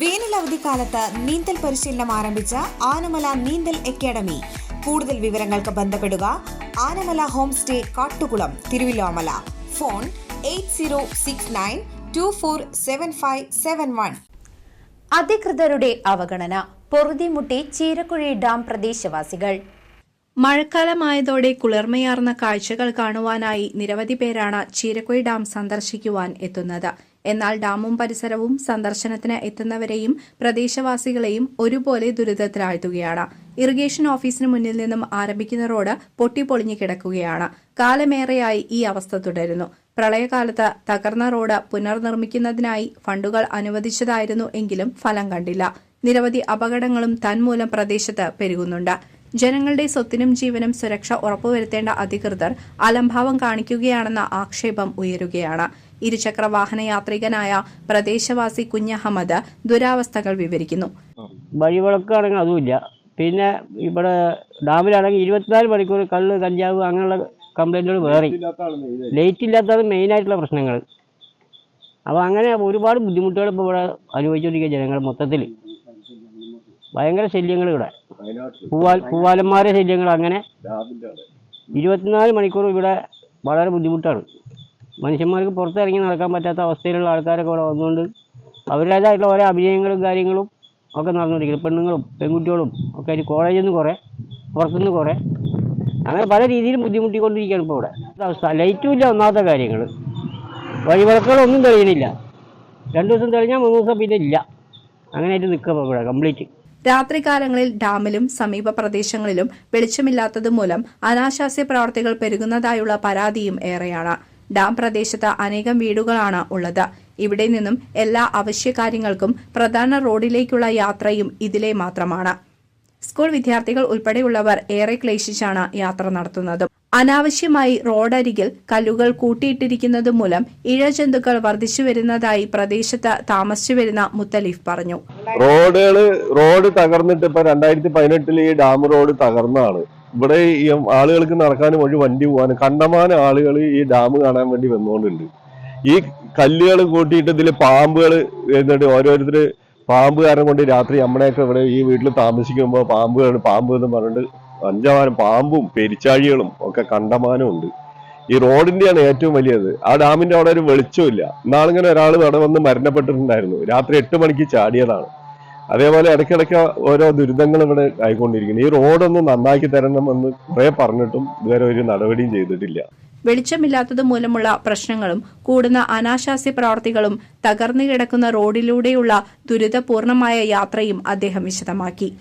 വേനൽ അവധിക്കാലത്ത് നീന്തൽ പരിശീലനം ആരംഭിച്ച ആനമല നീന്തൽ അക്കാദമി. കൂടുതൽ വിവരങ്ങൾക്ക് ബന്ധപ്പെടുക Anamala home stay Kattukulam Thiruvilwamala. Phone eight zero six nine two four seven five seven one. അധികൃതരുടെ അവഗണന പൊറുതിമുട്ടി ചീരക്കുഴി ഡാം പ്രദേശവാസികൾ. മഴക്കാലമായതോടെ കുളിർമയാർന്ന കാഴ്ചകൾ കാണുവാനായി നിരവധി പേരാണ് ചീരക്കുഴി ഡാം സന്ദർശിക്കുവാൻ എത്തുന്നത്. എന്നാൽ ഡാമും പരിസരവും സന്ദർശനത്തിന് എത്തുന്നവരെയും പ്രദേശവാസികളെയും ഒരുപോലെ ദുരിതത്തിലാഴ്ത്തുകയാണ്. ഇറിഗേഷൻ ഓഫീസിന് മുന്നിൽ നിന്നും ആരംഭിക്കുന്ന റോഡ് പൊട്ടിപ്പൊളിഞ്ഞു കിടക്കുകയാണ്. കാലമേറെയായി ഈ അവസ്ഥ തുടരുന്നു. പ്രളയകാലത്ത് തകർന്ന റോഡ് പുനർനിർമ്മിക്കുന്നതിനായി ഫണ്ടുകൾ അനുവദിച്ചതായിരുന്നു എങ്കിലും ഫലം കണ്ടില്ല. നിരവധി അപകടങ്ങളും തന്മൂലം പ്രദേശത്ത് പെരുകുന്നുണ്ട്. ജനങ്ങളുടെ സ്വത്തിനും ജീവനും സുരക്ഷ ഉറപ്പുവരുത്തേണ്ട അധികൃതർ അലംഭാവം കാണിക്കുകയാണെന്ന ആക്ഷേപം ഉയരുകയാണ്. ഇരുചക്ര വാഹന യാത്രികനായ പ്രദേശവാസി കുഞ്ഞഹമ്മദ് ദുരാവസ്ഥകൾ വിവരിക്കുന്നു. വഴിവിളക്കാണെങ്കിൽ അതുമില്ല. പിന്നെ ഇവിടെ ഡാമിലാണെങ്കിൽ ഇരുപത്തിനാല് മണിക്കൂർ കള്ള് കഞ്ചാവ് അങ്ങനെയുള്ള കംപ്ലൈന്റുകൾ വേറെ. ലൈറ്റ് ഇല്ലാത്തതാണ് മെയിനായിട്ടുള്ള പ്രശ്നങ്ങൾ. അപ്പോൾ അങ്ങനെ ഒരുപാട് ബുദ്ധിമുട്ടുകൾ ഇപ്പോൾ ഇവിടെ അനുഭവിച്ചുകൊണ്ടിരിക്കുക ജനങ്ങൾ മൊത്തത്തിൽ ഭയങ്കര ശല്യങ്ങൾ ഇവിടെ. പൂവാൽ പൂവാലന്മാരെ ശല്യങ്ങൾ അങ്ങനെ. ഇരുപത്തിനാല് മണിക്കൂർ ഇവിടെ വളരെ ബുദ്ധിമുട്ടാണ്. മനുഷ്യന്മാർക്ക് പുറത്തിറങ്ങി നടക്കാൻ പറ്റാത്ത അവസ്ഥയിലുള്ള ആൾക്കാരൊക്കെ ഇവിടെ വന്നുകൊണ്ട് അവരുടേതായിട്ടുള്ള ഓരോ അഭിനയങ്ങളും കാര്യങ്ങളും ഒക്കെ നടന്നുകൊണ്ടിരിക്കുന്നു പെണ്ണുങ്ങളും പെൺകുട്ടികളും ഒക്കെ ആയിട്ട് കോളേജിൽ നിന്ന് കുറേ പുറത്തുനിന്ന് കുറേ. അങ്ങനെ പല രീതിയിലും ബുദ്ധിമുട്ടിക്കൊണ്ടിരിക്കുകയാണ് ഇപ്പോൾ ഇവിടെ. അവസ്ഥ? ലൈറ്റും ഇല്ല ഒന്നാമത്തെ കാര്യങ്ങൾ വഴിവിളക്കുകളൊന്നും തെളിയണില്ല. രണ്ടു ദിവസം തെളിഞ്ഞാൽ മൂന്ന് ദിവസം പിന്നെ ഇല്ല. അങ്ങനെയായിട്ട് നിൽക്കുക ഇവിടെ കംപ്ലീറ്റ് രാത്രികാലങ്ങളിൽ ഡാമിലും സമീപ പ്രദേശങ്ങളിലും വെളിച്ചമില്ലാത്തതുമൂലം അനാശാസ്യ പ്രവർത്തികൾ പെരുകുന്നതായുള്ള പരാതിയും ഏറെയാണ്. ഡാം പ്രദേശത്ത് അനേകം വീടുകളാണ് ഉള്ളത്. ഇവിടെ നിന്നും എല്ലാ അവശ്യകാര്യങ്ങൾക്കും പ്രധാന റോഡിലേക്കുള്ള യാത്രയും ഇതിലെ മാത്രമാണ്. സ്കൂൾ വിദ്യാർത്ഥികൾ ഉൾപ്പെടെയുള്ളവർ ഏറെ ക്ലേശിച്ചാണ് യാത്ര നടത്തുന്നത്. അനാവശ്യമായി റോഡരികിൽ കല്ലുകൾ കൂട്ടിയിട്ടിരിക്കുന്നത് മൂലം ഇഴജന്തുക്കൾ വർദ്ധിച്ചു വരുന്നതായി പ്രദേശത്ത് താമസിച്ചു വരുന്ന മുത്തലീഫ് പറഞ്ഞു. റോഡുകൾ റോഡ് തകർന്നിട്ട് ഇപ്പൊ രണ്ടായിരത്തി പതിനെട്ടിൽ ഈ ഡാം റോഡ് തകർന്നതാണ്. ഇവിടെ ഈ ആളുകൾക്ക് നടക്കാനും വഴി വണ്ടി പോകാനും കണ്ടമാനം ആളുകൾ ഈ ഡാം കാണാൻ വേണ്ടി വന്നുകൊണ്ടുണ്ട് ഈ കല്ലുകൾ കൂട്ടിയിട്ട് ഇതിൽ പാമ്പുകൾ എന്നിട്ട് ഓരോരുത്തർ പാമ്പ് കാരണം കൊണ്ട് രാത്രി അമ്മനെയൊക്കെ ഇവിടെ ഈ വീട്ടിൽ താമസിക്കുമ്പോൾ പാമ്പുകൾ പാമ്പ് എന്ന് പറഞ്ഞിട്ട് അഞ്ചാമാനം പാമ്പും പെരിച്ചാഴികളും ഒക്കെ കണ്ടമാനം ഉണ്ട്. ഈ റോഡിന്റെയാണ് ഏറ്റവും വലിയത്. ആ ഡാമിന്റെ അവിടെ ഒരു വെളിച്ചമില്ല ഇന്നാളിങ്ങനെ ഒരാൾ അവിടെ വന്ന് മരണപ്പെട്ടിട്ടുണ്ടായിരുന്നു. രാത്രി എട്ട് മണിക്ക് ചാടിയതാണ്. അതേപോലെ ഇടയ്ക്കിടയ്ക്ക് ഓരോ ദുരിതങ്ങൾ ഇവിടെ ആയിക്കൊണ്ടിരിക്കുന്നു. ഈ റോഡൊന്ന് നന്നാക്കി തരണമെന്ന് കുറെ പറഞ്ഞിട്ടും ഇതുവരെ ഒരു നടപടിയും ചെയ്തിട്ടില്ല. വെളിച്ചമില്ലാത്തത് മൂലമുള്ള പ്രശ്നങ്ങളും കൂടുന്ന അനാശാസ്യ പ്രവർത്തികളും തകർന്നു കിടക്കുന്ന റോഡിലൂടെയുള്ള ദുരിതപൂർണമായ യാത്രയും അദ്ദേഹം വിശദമാക്കി.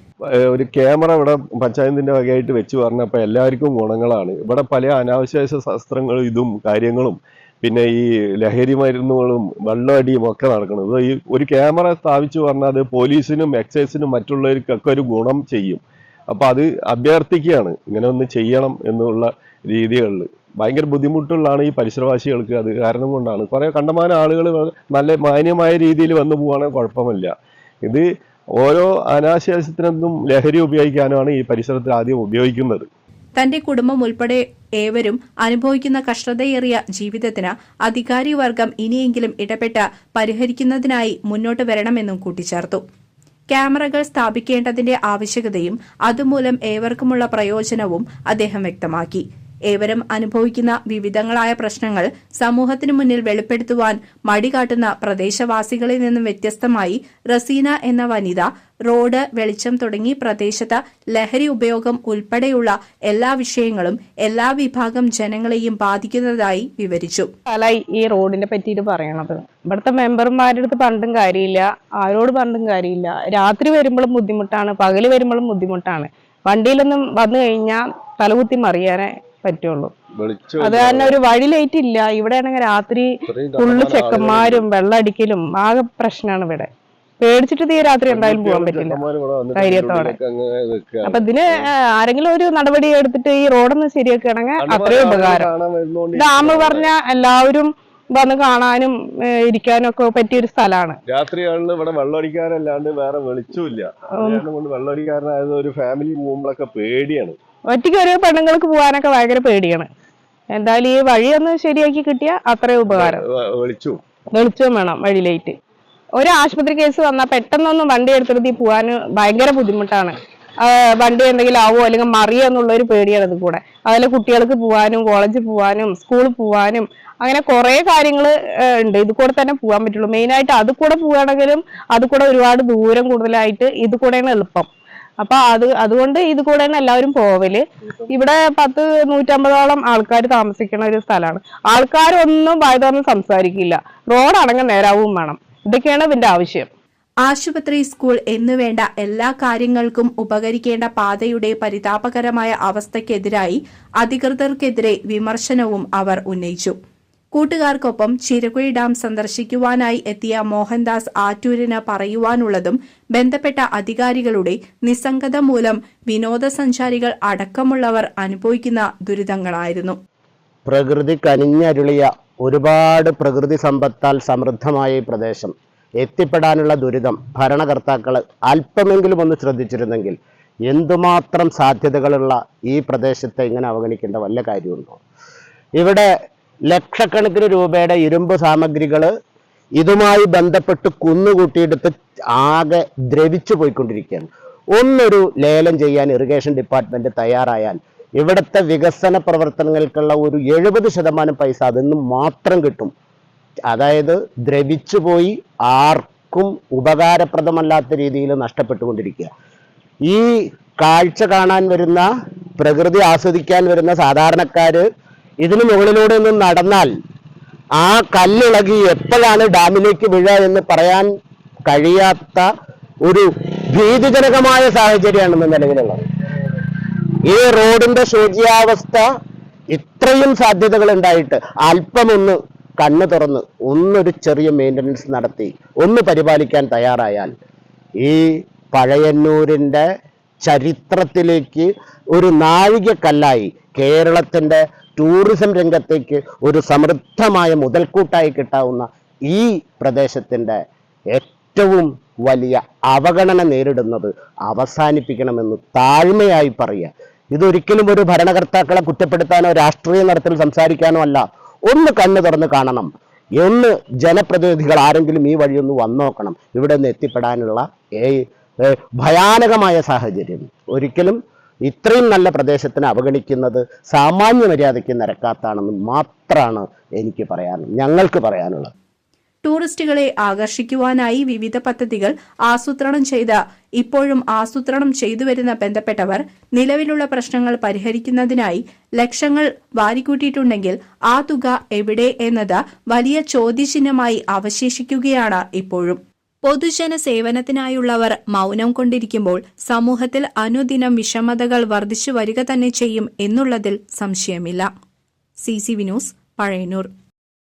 ഒരു ക്യാമറ ഇവിടെ പഞ്ചായത്തിന്റെ വകയായിട്ട് വെച്ച് പറഞ്ഞപ്പോൾ എല്ലാവർക്കും ഗുണങ്ങളാണ്. ഇവിടെ പല അനാവശ്യ ശസ്ത്രങ്ങളും ഇതും കാര്യങ്ങളും പിന്നെ ഈ ലഹരി മരുന്നുകളും വെള്ളമടിയും ഒക്കെ നടക്കണം ഇത് ഈ ഒരു ക്യാമറ സ്ഥാപിച്ചു പറഞ്ഞാൽ അത് പോലീസിനും എക്സൈസിനും മറ്റുള്ളവർക്കൊക്കെ ഒരു ഗുണം ചെയ്യും. അപ്പൊ അത് അഭ്യർത്ഥിക്കുകയാണ്. ഇങ്ങനെ ഒന്ന് ചെയ്യണം എന്നുള്ള രീതികളിൽ. ഭയങ്കര ബുദ്ധിമുട്ടുള്ളതാണ് ഈ പരിസരവാസികൾക്ക് അത് കാരണം കൊണ്ടാണ്. കുറെ കണ്ടമാനം ആളുകൾ നല്ല മാന്യമായ രീതിയിൽ വന്നു പോവാണെങ്കിൽ കുഴപ്പമില്ല. ഇത് ഓരോ അനാശാസ്യത്തിനൊന്നും ലഹരി ഉപയോഗിക്കാനാണ് ഈ പരിസരത്തിൽ ആദ്യം ഉപയോഗിക്കുന്നത്. തന്റെ കുടുംബം ഉൾപ്പെടെ ഏവരും അനുഭവിക്കുന്ന കഷ്ടതയേറിയ ജീവിതത്തിന് അധികാരി വർഗം ഇനിയെങ്കിലും ഇടപെട്ട് പരിഹരിക്കുന്നതിനായി മുന്നോട്ട് വരണമെന്നും കൂട്ടിച്ചേർത്തു. ക്യാമറകൾ സ്ഥാപിക്കേണ്ടതിന്റെ ആവശ്യകതയും അതുമൂലം ഏവർക്കുമുള്ള പ്രയോജനവും അദ്ദേഹം വ്യക്തമാക്കി. ഏവരും അനുഭവിക്കുന്ന വിവിധങ്ങളായ പ്രശ്നങ്ങൾ സമൂഹത്തിനു മുന്നിൽ വെളിപ്പെടുത്തുവാൻ മടി മടികാട്ടുന്ന പ്രദേശവാസികളിൽ നിന്നും വ്യത്യസ്തമായി റസീന എന്ന വനിത റോഡ് വെളിച്ചം തുടങ്ങി പ്രദേശത്ത് ലഹരി ഉപയോഗം ഉൾപ്പെടെയുള്ള എല്ലാ വിഷയങ്ങളും എല്ലാ വിഭാഗം ജനങ്ങളെയും ബാധിക്കുന്നതായി വിവരിച്ചു. ഈ റോഡിനെ പറ്റിയിട്ട് പറയണത്. ഇവിടുത്തെ മെമ്പർമാരുടെ അടുത്ത് പണ്ടും കാര്യമില്ല. ആരോട് പണ്ടും കാര്യമില്ല. രാത്രി വരുമ്പോഴും ബുദ്ധിമുട്ടാണ് പകൽ വരുമ്പോഴും ബുദ്ധിമുട്ടാണ്. വണ്ടിയിലൊന്നും വന്നു കഴിഞ്ഞാൽ തലകുത്തി മറിയാനേ. പറ്റുള്ളൂ. അത് തന്നെ ഒരു വഴി ലൈറ്റ് ഇല്ല. ഇവിടെ ആണെങ്കിൽ രാത്രി ഫുള്ള് ചെക്കന്മാരും വെള്ളടിക്കലും ആകെ പ്രശ്നമാണ് ഇവിടെ. പേടിച്ചിട്ട് തീരെ രാത്രി എന്തായാലും പോകാൻ പറ്റില്ല. ധൈര്യത്തോടെ. അപ്പൊ ഇതിന് ആരെങ്കിലും ഒരു നടപടി എടുത്തിട്ട് ഈ റോഡൊന്ന് ശരിയാക്കുകയാണെങ്കിൽ അത്രയും ഉപകാരം. ഡാം പറഞ്ഞ എല്ലാവരും വന്ന് കാണാനും ഇരിക്കാനും ഒക്കെ പറ്റിയ ഒരു സ്ഥലമാണ്. രാത്രികളിൽ ഇവിടെ വെള്ളമടിക്കാരല്ലാണ്ട് വേറെ വെളിച്ചമില്ല ഇല്ല കൊണ്ട് വെള്ളമടിക്കാരനായത് ഒരു ഫാമിലി പോകുമ്പോഴൊക്കെ പേടിയാണ്. ഒറ്റയ്ക്ക് ഒരു പെണ്ണുങ്ങൾക്ക് പോകാനൊക്കെ ഭയങ്കര പേടിയാണ്. എന്തായാലും ഈ വഴി ഒന്ന് ശരിയാക്കി കിട്ടിയ അത്രയും ഉപകാരം. വെളിച്ചവും വേണം വഴി ലൈറ്റ് ഒരു ആശുപത്രി കേസ് വന്നാൽ പെട്ടെന്നൊന്നും വണ്ടി എടുത്തിട്ട് പോകാൻ ഭയങ്കര ബുദ്ധിമുട്ടാണ്. വണ്ടി എന്തെങ്കിലും ആവോ അല്ലെങ്കിൽ മറിയോ എന്നുള്ള ഒരു പേടിയാണ് ഇത് കൂടെ. അതുപോലെ കുട്ടികൾക്ക് പോവാനും കോളേജിൽ പോവാനും സ്കൂളിൽ പോവാനും അങ്ങനെ കുറെ കാര്യങ്ങൾ ഉണ്ട്. ഇത് കൂടെ തന്നെ പോകാൻ പറ്റുള്ളൂ. മെയിനായിട്ട് അത് കൂടെ പോവുകയാണെങ്കിലും അത് കൂടെ ഒരുപാട് ദൂരം കൂടുതലായിട്ട് ഇത് കൂടെയാണ് എളുപ്പം. അപ്പൊ അത് അതുകൊണ്ട് ഇത് കൂടെയാണ് എല്ലാവരും പോവൽ. ഇവിടെ പത്ത് നൂറ്റമ്പതോളം ആൾക്കാർ താമസിക്കുന്ന ഒരു സ്ഥലമാണ് ആൾക്കാരൊന്നും വായ തുറന്ന് സംസാരിക്കില്ല. റോഡ് അടങ്ങ നേരാവും വേണം. ഇതൊക്കെയാണ് ഇതിന്റെ ആവശ്യം. ആശുപത്രി സ്കൂൾ എന്നുവേണ്ട എല്ലാ കാര്യങ്ങൾക്കും ഉപകരിക്കേണ്ട പാതയുടെ പരിതാപകരമായ അവസ്ഥയ്ക്കെതിരായി അധികൃതർക്കെതിരെ വിമർശനവും അവർ ഉന്നയിച്ചു. കൂട്ടുകാർക്കൊപ്പം ചിരകുഴി ഡാം സന്ദർശിക്കുവാനായി എത്തിയ മോഹൻദാസ് ആറ്റൂരിന് പറയുവാനുള്ളതും ബന്ധപ്പെട്ട അധികാരികളുടെ നിസ്സംഗത മൂലം വിനോദസഞ്ചാരികൾ അടക്കമുള്ളവർ അനുഭവിക്കുന്ന ദുരിതങ്ങളായിരുന്നു. പ്രകൃതി കനിഞ്ഞരുളിയ ഒരുപാട് പ്രകൃതി സമ്പത്താൽ സമൃദ്ധമായ ഈ പ്രദേശം. എത്തിപ്പെടാനുള്ള ദുരിതം ഭരണകർത്താക്കൾ അല്പമെങ്കിലും ഒന്ന് ശ്രദ്ധിച്ചിരുന്നെങ്കിൽ എന്തുമാത്രം സാധ്യതകളുള്ള ഈ പ്രദേശത്തെ ഇങ്ങനെ അവഗണിക്കേണ്ട വല്ല കാര്യമുണ്ടോ? ഇവിടെ ലക്ഷക്കണക്കിന് രൂപയുടെ ഇരുമ്പ് സാമഗ്രികൾ ഇതുമായി ബന്ധപ്പെട്ട് കുന്നുകൂട്ടിയെടുത്ത് ആകെ ദ്രവിച്ചു പോയിക്കൊണ്ടിരിക്കുകയാണ്. ഒന്നൊരു ലേലം ചെയ്യാൻ ഇറിഗേഷൻ ഡിപ്പാർട്ട്മെന്റ് തയ്യാറായാൽ ഇവിടുത്തെ വികസന പ്രവർത്തനങ്ങൾക്കുള്ള ഒരു എഴുപത് ശതമാനം പൈസ അതിൽ മാത്രം കിട്ടും. അതായത് ദ്രവിച്ചു പോയി ആർക്കും ഉപകാരപ്രദമല്ലാത്ത രീതിയിൽ നഷ്ടപ്പെട്ടുകൊണ്ടിരിക്കുക. ഈ കാഴ്ച കാണാൻ വരുന്ന പ്രകൃതി ആസ്വദിക്കാൻ വരുന്ന സാധാരണക്കാര് ഇതിന് മുകളിലൂടെ ഒന്ന് നടന്നാൽ ആ കല്ലിളകി എപ്പോഴാണ് ഡാമിലേക്ക് വീഴുക എന്ന് പറയാൻ കഴിയാത്ത ഒരു ഭീതിജനകമായ സാഹചര്യമാണ് ഇന്ന് നിലവിലുള്ളത് ഈ റോഡിന്റെ ശോചിയാവസ്ഥ ഇത്രയും സാധ്യതകൾ ഉണ്ടായിട്ട് അല്പമൊന്ന് കണ്ണു തുറന്ന് ഒന്നൊരു ചെറിയ മെയിന്റനൻസ് നടത്തി ഒന്ന് പരിപാലിക്കാൻ തയ്യാറായാൽ ഈ പഴയന്നൂരിന്റെ ചരിത്രത്തിലേക്ക് ഒരു നാഴികക്കല്ലായി കേരളത്തിന്റെ ടൂറിസം രംഗത്തേക്ക് ഒരു സമൃദ്ധമായ മുതൽക്കൂട്ടായി കിട്ടാവുന്ന ഈ പ്രദേശത്തിന്റെ ഏറ്റവും വലിയ അവഗണന നേരിടുന്നത് അവസാനിപ്പിക്കണമെന്ന് താഴ്മയായി പറയുക. ഇതൊരിക്കലും ഒരു ഭരണകർത്താക്കളെ കുറ്റപ്പെടുത്താനോ രാഷ്ട്രീയ നടത്തിൽ സംസാരിക്കാനോ അല്ല. ഒന്ന് കണ്ണു തുറന്ന് കാണണം. എന്ന് ജനപ്രതിനിധികൾ ആരെങ്കിലും ഈ വഴിയൊന്ന് വന്നോക്കണം ഇവിടെ നിന്ന് എത്തിപ്പെടാനുള്ള ഭയാനകമായ സാഹചര്യം. ഒരിക്കലും ഇത്രയും നല്ല പ്രദേശത്തിനെ അവഗണിക്കുന്നത് സാമാന്യ മര്യാദയ്ക്ക് നിരക്കാത്താണെന്ന് മാത്രമാണ് എനിക്ക് പറയാനുള്ളത് ഞങ്ങൾക്ക് പറയാനുള്ളത്. ടൂറിസ്റ്റുകളെ ആകർഷിക്കുവാനായി വിവിധ പദ്ധതികൾ ആസൂത്രണം ചെയ്ത ഇപ്പോഴും ആസൂത്രണം ചെയ്തു വരുന്ന ബന്ധപ്പെട്ടവർ നിലവിലുള്ള പ്രശ്നങ്ങൾ പരിഹരിക്കുന്നതിനായി ലക്ഷങ്ങൾ വാരിക്കൂട്ടിയിട്ടുണ്ടെങ്കിൽ ആ തുക എവിടെ എന്നത് വലിയ ചോദ്യചിഹ്നമായി അവശേഷിക്കുകയാണ് ഇപ്പോഴും. പൊതുജന സേവനത്തിനായുള്ളവർ മൗനം കൊണ്ടിരിക്കുമ്പോൾ സമൂഹത്തിൽ അനുദിനം വിഷമതകൾ വർദ്ധിച്ചു വരിക തന്നെ ചെയ്യും എന്നുള്ളതിൽ സംശയമില്ല. C C Vinoos Pazhayannur.